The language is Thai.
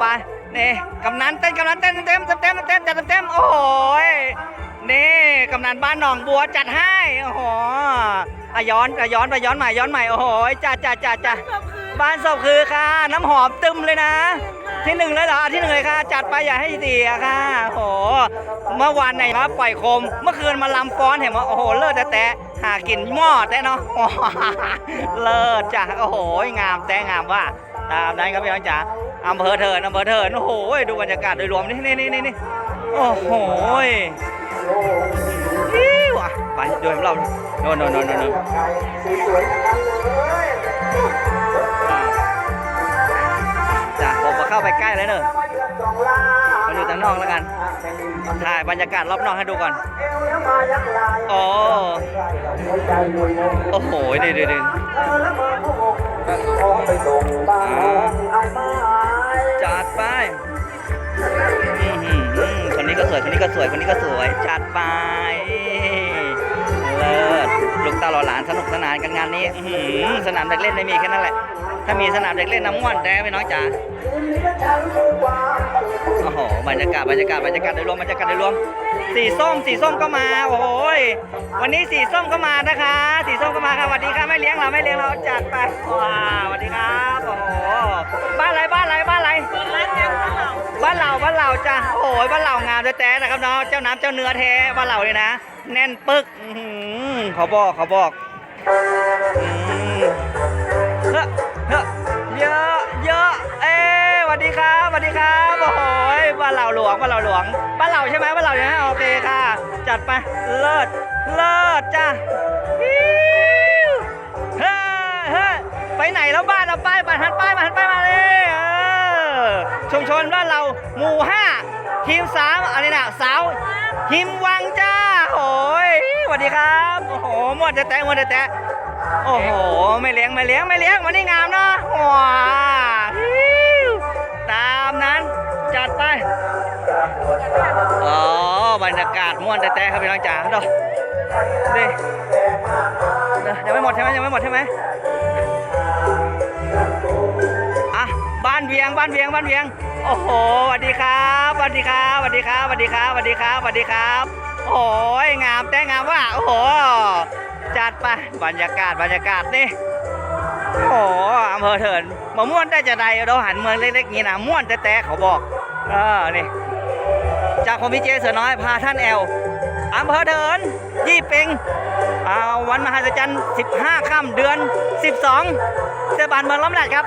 ไปนี่กำนันเต้นกำนันเต้นเต็มเต็มเต็มเต็มจัดเต็มโอ้โหยนี่กำนันบ้านหนองบัวจัดให้โอ้โหอะย้อนอะย้อนไปย้อนใหม่ย้อนใหม่โอ้โหจ้าจ้าจ้าจ้าบ้านศพคือค่ะ น้ำหอมตึมเลยนะ ที่หนึ่งเลยเหรอที่หนึ่งเลยค่ะ จัดไปอย่าให้เสียค่ะโอ้โหเมื่อวานไหนมาปล่อยโคม เมื่อคืนมาลำฟ้อนเห็นว่าโอ้โหเลิศแต่แต่หากินหม้อแต่เนาะโอ้โหเลิศจ้ะโอ้โหงามแต่งามว่าตามนั้นครับพี่น้องจ๋า อำเภอเถินอำเภอเถินโอ้โหดูบรรยากาศโดยรวมนี่นี่นี่นี่โอ้โหอิ๊วอะไปดูรอบโน่นโน่นโน่นโน่นจ้ะผมมาเข้าไปใกล้แล้วเนอะมาอยู่ทางนอกแล้วกันถ่ายบรรยากาศรอบนอกให้ดูก่อนโอ้โอ้โหดีดีดี นนี้ก็สวย คนนี้ก็สวย คนนี้ก็สวย จัดไป เลิศ ลูกต้าเราหลานสนุกสนานกันงานนี้หสนามเด็กเล่นไม่มีแค่นั้นแหละ ถ้ามีสนามเด็กเล่นน้ำม่วนแต่พี่น้องจ๋าโอ้โห บรรยากาศ บรรยากาศ บรรยากาศโดยรวม บรรยากาศโดยรวม สีส้ม สีส้มก็มา โอ้ย วันนี้สีส้มก็มานะคะ สีส้มก็มาค่ะสวัสดีค่ะไม่เลี้ยงเราไม่เลี้ยงเราจัดไปว้าวสวัสดีครับ โอ้โหานเราบ้านเราจ้ะโอ้ยบ้านเรางามแท้ๆนะครับเนาะเจ้าน้ำเจ้าเนื้อแท้บ้านเราเลยนะ แน่นปึกอื้อหือเขาบอกเขาบอกเฮ้อเฮ้เยอะเยอะเอ้สวัสดีครับสวัสดีครับโอ้โหบ้านเราหลวงบ้านเราหลวงบ้านเราใช่ไหมบ้านเราเนี่ยโอเคค่ะ จัดไปเลิศเลิศจ้ะอิ๊วเฮ้ยเฮ้ยไปไหนแล้วบ้านเราป้ายมาหันป้ายมาหันป้ายมาเลย ชุมชนบ้านเราหมู่ห้าทีมสามอะไรนะสาวทีมวังจ้าโอ้ยสวัสดีครับ โอ้โหหมดแต่แต่หมดแต่แต่โอ้โห ไม่เลี้ยงไม่เลี้ยงไม่เลี้ยงวันนี้งามเนาะว้าวตามนั้นจัดไปอ๋อบรรยากาศม่วนแต่แต่ครับพี่น้องจ๋าดูดิเดี๋ยวยังไม่หมดใช่ไหมยังไม่หมดใช่ไหมานเวียงบ้านเวียงบ้านเวียง โอ้โหสวัสดีครับสวัสดีครับสวัสดีครับสวัสดีครับสวัสดีครับสวัสดีครับ โอ้ยงามแต่งามว่าโอ้โหจัดไปบรรยากาศบรรยากาศนี่โอ้โหอำเภอเถินมาม่วนได้จะใดเราหันเมืองเล็กๆนี้นะม่วนแต่แต่เขาบอกเออนี่จากผมพี่เจเสือน้อยพาท่านแอลอำเภอเดินยี่เป็งอ่าวันมหัศจรรย์ 15 ค่ำเดือน 12เทศบาลเมืองล้อมแหลดครับ